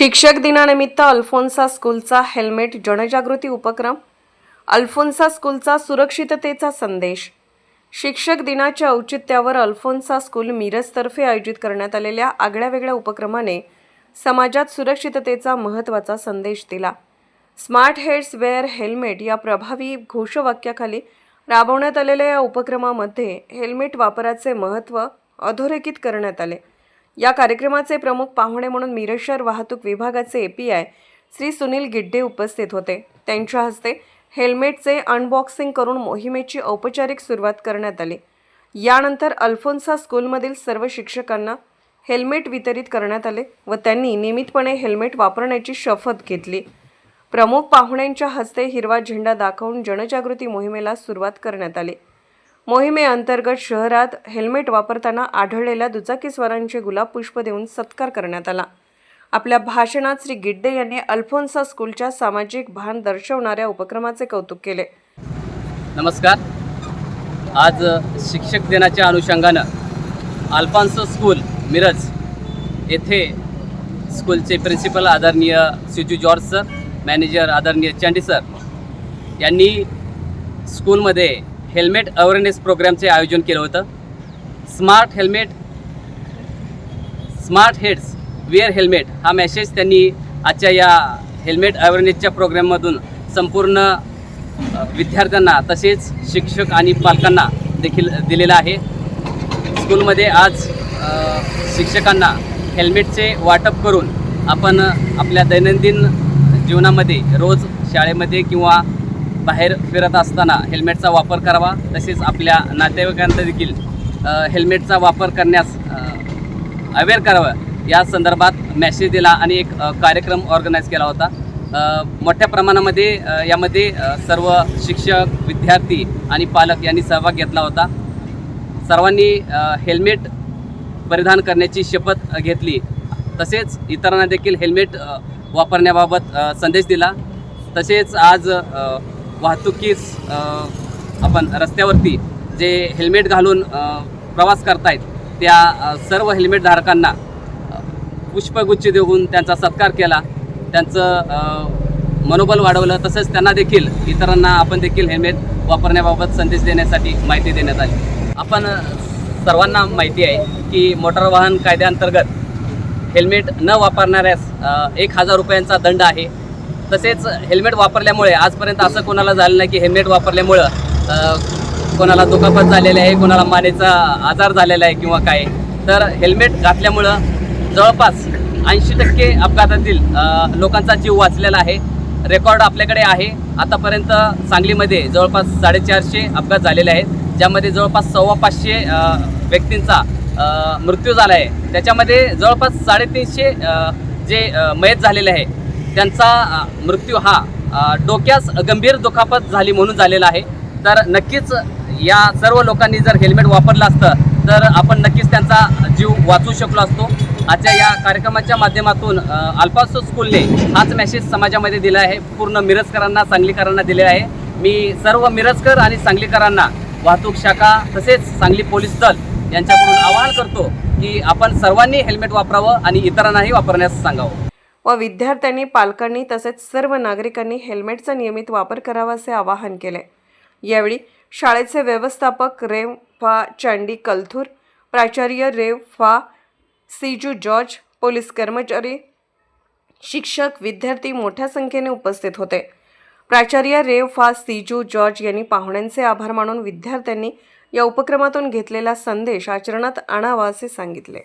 शिक्षक दिनानिमित्त अल्फोन्सा स्कूलचा हेल्मेट जनजागृती उपक्रम अल्फोन्सा स्कूलचा सुरक्षिततेचा संदेश शिक्षक दिनाच्या औचित्यावर अल्फोन्सा स्कूल मिरजतर्फे आयोजित करण्यात आलेल्या आगळ्यावेगळ्या उपक्रमाने समाजात सुरक्षिततेचा महत्त्वाचा संदेश दिला. स्मार्ट हेड्स वेअर हेल्मेट या प्रभावी घोषवाक्याखाली राबवण्यात आलेल्या या उपक्रमामध्ये हेल्मेट वापराचे महत्त्व अधोरेखित करण्यात आले. या कार्यक्रमाचे प्रमुख पाहुणे म्हणून मिरज शहर वाहतूक विभागाचे एपीआय श्री सुनील गिड्डे उपस्थित होते. त्यांच्या हस्ते हेल्मेटचे अनबॉक्सिंग करून मोहिमेची औपचारिक सुरुवात करण्यात आली. यानंतर अल्फोन्सा स्कूलमधील सर्व शिक्षकांना हेल्मेट वितरित करण्यात आले व त्यांनी नियमितपणे हेल्मेट वापरण्याची शपथ घेतली. प्रमुख पाहुण्यांच्या हस्ते हिरवा झेंडा दाखवून जनजागृती मोहिमेला सुरुवात करण्यात आली. मोहिमेअंतर्गत शहरात हेल्मेट वापरताना आढळलेल्या दुचाकीस्वारांचे गुलाब पुष्प देऊन सत्कार करण्यात आला. आपल्या भाषणात श्री गिड्डे यांनी अल्फोन्सा स्कूलच्या सामाजिक भान दर्शवणाऱ्या उपक्रमाचे कौतुक केले. नमस्कार. आज शिक्षक दिनाच्या अनुषंगानं अल्फान्सो स्कूल मिरज येथे स्कूलचे प्रिन्सिपल आदरणीय सिजू जॉर्ज सर मॅनेजर आदरणीय चांडी सर यांनी स्कूलमध्ये हेल्मेट अवेअरनेस प्रोग्रामचे आयोजन केलं होतं. Smart helmet smart heads wear helmet हा मेसेज त्यांनी आजच्या या हेल्मेट अवेअरनेसच्या प्रोग्राममधून संपूर्ण विद्यार्थ्यांना तसेच शिक्षक आणि पालकांना देखील दिलेला आहे. स्कूलमध्ये आज शिक्षकांना हेल्मेटचे वाटप करून आपण आपल्या दैनंदिन जीवनामध्ये रोज शाळेमध्ये किंवा बाहेर फिरत असताना हेल्मेटचा वापर करावा तसेच आपल्या नातेवाईकांना देखील हेल्मेटचा वापर करण्यास अवेअर करावं. या संदर्भात मेसेज दिला आणि एक कार्यक्रम ऑर्गनाईज केला होता. मोठ्या प्रमाणामध्ये यामध्ये सर्व शिक्षक विद्यार्थी आणि पालक यांनी सहभाग घेतला होता. सर्वांनी हेल्मेट परिधान करण्याची शपथ घेतली. तसेच इतरांना देखील हेल्मेट वापरण्याबाबत संदेश दिला. तसेच आज वाहतुकीस आपण रस्त्यावरती जे हेल्मेट घालून प्रवास करतायत त्या सर्व हेल्मेट धारकांना पुष्पगुच्छ देऊन त्यांचा सत्कार केला. त्यांचं मनोबल वाढवलं. तसंच त्यांना देखील इतरांना आपण देखील हेल्मेट वापरण्याबाबत संदेश देण्यासाठी माहिती देण्यात आली. आपण सर्वांना माहिती आहे की मोटार वाहन कायद्याअंतर्गत हेल्मेट न वापरणाऱ्यास एक हजार रुपयांचा दंड आहे. तसेच हेल्मेट वापरल्यामुळे आजपर्यंत असं कोणाला झालं नाही की हेल्मेट वापरल्यामुळं कोणाला दुखापत झालेली आहे कोणाला मानेचा आजार झालेला आहे किंवा काय. तर हेल्मेट घातल्यामुळं जवळपास ऐंशी टक्के अपघातातील लोकांचा जीव वाचलेला आहे. रेकॉर्ड आपल्याकडे आहे. आतापर्यंत सांगलीमध्ये जवळपास साडेचारशे अपघात झालेले आहेत. ज्यामध्ये जवळपास सव्वा पाचशे व्यक्तींचा मृत्यू झाला आहे. त्याच्यामध्ये जवळपास साडेतीनशे जे मयत झालेले आहे. त्यांचा मृत्यू हा डोक्यास गंभीर दुखापत झाली म्हणून झालेला आहे. तर नक्कीच या सर्व लोकांनी जर हेल्मेट वापरलं असतं तर आपण नक्कीच त्यांचा जीव वाचवू शकलो असतो. आजच्या या कार्यक्रमाच्या माध्यमातून अ, अल्फासो स्कूलने हाच मेसेज समाजामध्ये दिला आहे. पूर्ण मिरजकरांना सांगलीकरांना दिले आहे. मी सर्व मिरजकर आणि सांगलीकरांना वाहतूक शाखा तसेच सांगली पोलीस दल यांच्याकडून आवाहन करतो की आपण सर्वांनी हेल्मेट वापरावं आणि इतरांनाही वापरण्यास सांगावं. व विद्यार्थ्यांनी पालकांनी तसेच सर्व नागरिकांनी हेल्मेटचा नियमित वापर करावा असे आवाहन केले. यावेळी शाळेचे व्यवस्थापक रेव फा. चांडी कलथूर प्राचार्य रेव फा. सीजू जॉर्ज पोलीस कर्मचारी शिक्षक विद्यार्थी मोठ्या संख्येने उपस्थित होते. प्राचार्य रेव फा. सीजू जॉर्ज यांनी पाहुण्यांचे आभार मानून विद्यार्थ्यांनी या उपक्रमातून घेतलेला संदेश आचरणात आणावा असे सांगितले.